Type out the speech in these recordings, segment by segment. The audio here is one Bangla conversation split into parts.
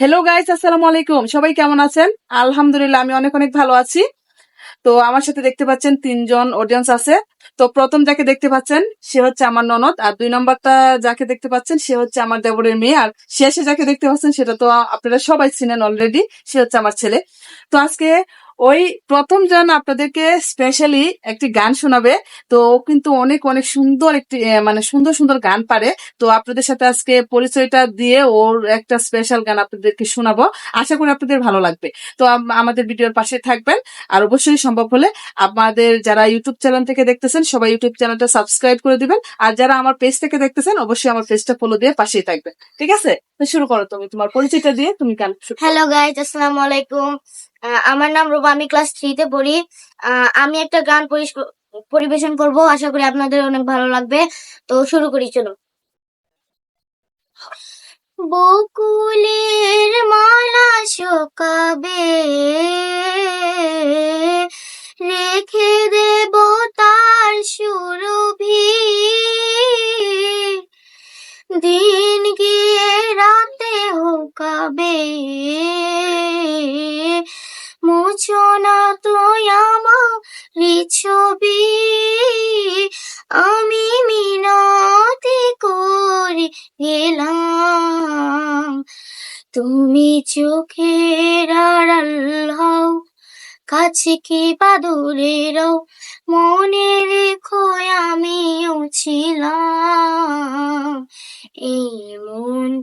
হ্যালো গাইস আসসালামু আলাইকুম। সবাই কেমন আছেন? আলহামদুলিল্লাহ, আমি অনেক অনেক ভালো আছি। তো আমার সাথে দেখতে পাচ্ছেন তিনজন অডিয়েন্স আছে। তো প্রথম যাকে দেখতে পাচ্ছেন, সে হচ্ছে আমার ননদ। আর দুই নম্বরটা যাকে দেখতে পাচ্ছেন, সে হচ্ছে আমার দেবরের মেয়ে। আর শেষে যাকে দেখতে পাচ্ছেন, সেটা তো আপনারা সবাই চিনেন অলরেডি সে হচ্ছে আমার ছেলে। তো আজকে ওই প্রথম জন আপনাদেরকে স্পেশালি একটি গান শোনাবে। তো কিন্তু অনেক অনেক সুন্দর একটি মানে সুন্দর সুন্দর গান পারে। তো আপনাদের সাথে আজকে পরিচয়টা দিয়ে ওর একটা স্পেশাল গান আপনাদেরকে শোনাবো। আশা করি আপনাদের ভালো লাগবে। তো আম- আমাদের ভিডিওর পাশে থাকবেন। আর অবশ্যই সম্ভব হলে আমাদের যারা ইউটিউব চ্যানেল থেকে দেখতেছেন, সবাই ইউটিউব চ্যানেলটা সাবস্ক্রাইব করে দিবেন। আর যারা আমার পেজ থেকে দেখতেছেন, অবশ্যই আমার পেজটা ফলো দিয়ে পাশেই থাকবেন। ঠিক আছে? শুরু করো তুমি, তোমার পরিচয়টা দিয়ে তুমি গান হ্যালো গাইজ আসসালামু আলাইকুম। আমার নাম আমি ক্লাস পড়ি। আমি একটা গান পরিবেশন করব, আশা করি আপনাদের অনেক ভালো লাগবে। তো শুরু করি, চলো। বকুলের মালা শোকাবে, রেখে দেব তার সুরভি। দিন রাতে হোকাবে মুছো না তুই আমার ছবি। আমি মিনতি করে গেলাম। তুমি চোখের আড়াল হও, কাছে কি বা দূরে রও? মনে রেখো আমিও ছিলাম। এই মন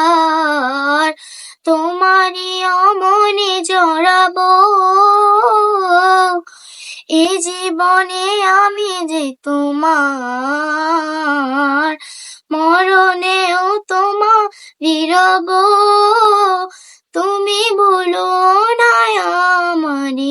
এ জীবনে আমি যে তোমার মরণেও তোমার রব তুমি বলো না আমারই না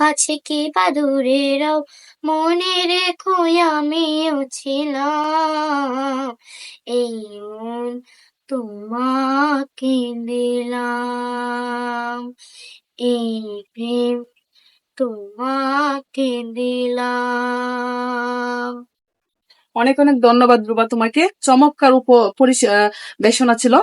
কাছে কি বা দূরে রও। মনে রেখো আমিও ছিলাম। এই মন তোমাকে দিলাম। এই প্রেম তোমাকে দিলাম। অনেক অনেক ধন্যবাদ রুবা তোমাকে। চমৎকার উপ পরিবেশনা ছিল।